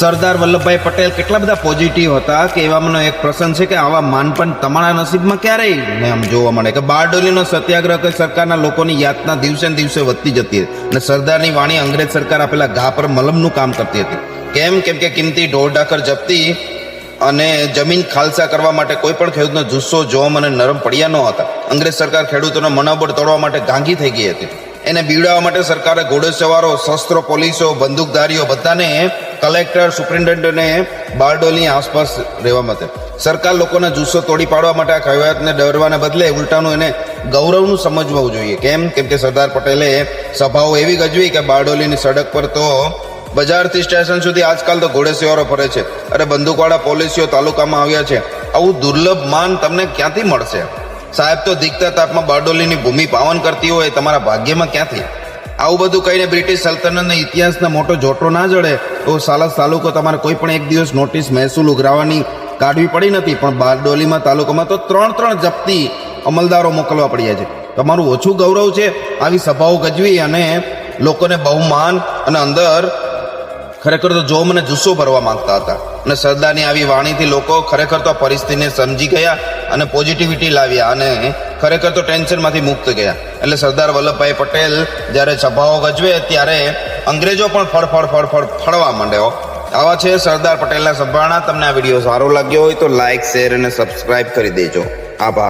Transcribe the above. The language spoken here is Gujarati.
સરદાર વલ્લભભાઈ પટેલ કેટલા બધા પોઝિટિવ હતા કે એવામાંનો એક પ્રસંગ છે કે આવા માનપણ તમારા નસીબમાં ક્યારેય ને આમ જોવા મળે. કે બારડોલીનો સત્યાગ્રહ કે સરકારના લોકોની યાતના દિવસે ને દિવસે વધતી જતી હતી. અને સરદારની વાણી અંગ્રેજ સરકાર આપેલા ઘા પર મલમનું કામ કરતી હતી. કેમ? કેમ કે કિંમતી ઢોર ડાકર જપ્તી અને જમીન ખાલસા કરવા માટે કોઈ પણ ખેડૂતનો જુસ્સો, જોમ અને નરમ પડ્યા ન હતા. અંગ્રેજ સરકાર ખેડૂતોના મનોબળ તોડવા માટે ગાંગી થઈ ગઈ હતી. એને બીવડાવવા માટે સરકારે ઘોડેસવારો, શસ્ત્રો, પોલીસો, બંદૂકધારીઓ બધાને કલેક્ટર સુપ્રિન્ટેન્ડન્ટને બારડોલની આસપાસ રહેવા માટે. સરકાર લોકોના જુસ્સો તોડી પાડવા માટે આ કહેવતને ડરવાને બદલે ઉલટાનું એને ગૌરવનું સમજવું જોઈએ. કેમ? કેમ કે સરદાર પટેલે સભાઓ એવી ગજવી કે બારડોલીની સડક પર તો બજારથી સ્ટેશન સુધી આજકાલ તો ઘોડેસવારો ફરે છે. અરે બંદૂકવાળા પોલીસીઓ તાલુકામાં આવ્યા છે. આવું દુર્લભ માન તમને ક્યાંથી મળશે? સાહેબ તો દીકતા તાપમાં બારડોલીની ભૂમિ પાવન કરતી હોય, તમારા ભાગ્યમાં ક્યાંથી? આવું બધું કહીને બ્રિટિશ સલ્તનતના ઇતિહાસના મોટો જોટો ના જડે, તો સાલસ તાલુકો તમારે કોઈ પણ એક દિવસ નોટિસ મહેસૂલ ઉઘરાવવાની કાઢવી પડી નથી, પણ બારડોલીમાં તાલુકામાં તો ત્રણ ત્રણ જપ્તી અમલદારો મોકલવા પડ્યા છે. તમારું ઓછું ગૌરવ છે, આવી સભાઓ ગજવી અને લોકોને બહુમાન અને અંદર ખરેખર તો જો મને જુસ્સો ભરવા માંગતા હતા અને સરદારની આવી વાણીથી લોકો ખરેખર તો પરિસ્થિતિને સમજી ગયા અને પોઝિટિવિટી લાવ્યા અને ખરેખર તો ટેન્શનમાંથી મુક્ત ગયા. એટલે સરદાર વલ્લભભાઈ પટેલ જ્યારે સભાઓ ગજવે ત્યારે અંગ્રેજો પણ ફળફળ ફળફળ ફળવા માંડ્યો. આવા છે સરદાર પટેલના સંભાળણા તમને આ વીડિયો સારો લાગ્યો હોય તો લાઇક શેર અને સબસ્ક્રાઇબ કરી દેજો. આભાર.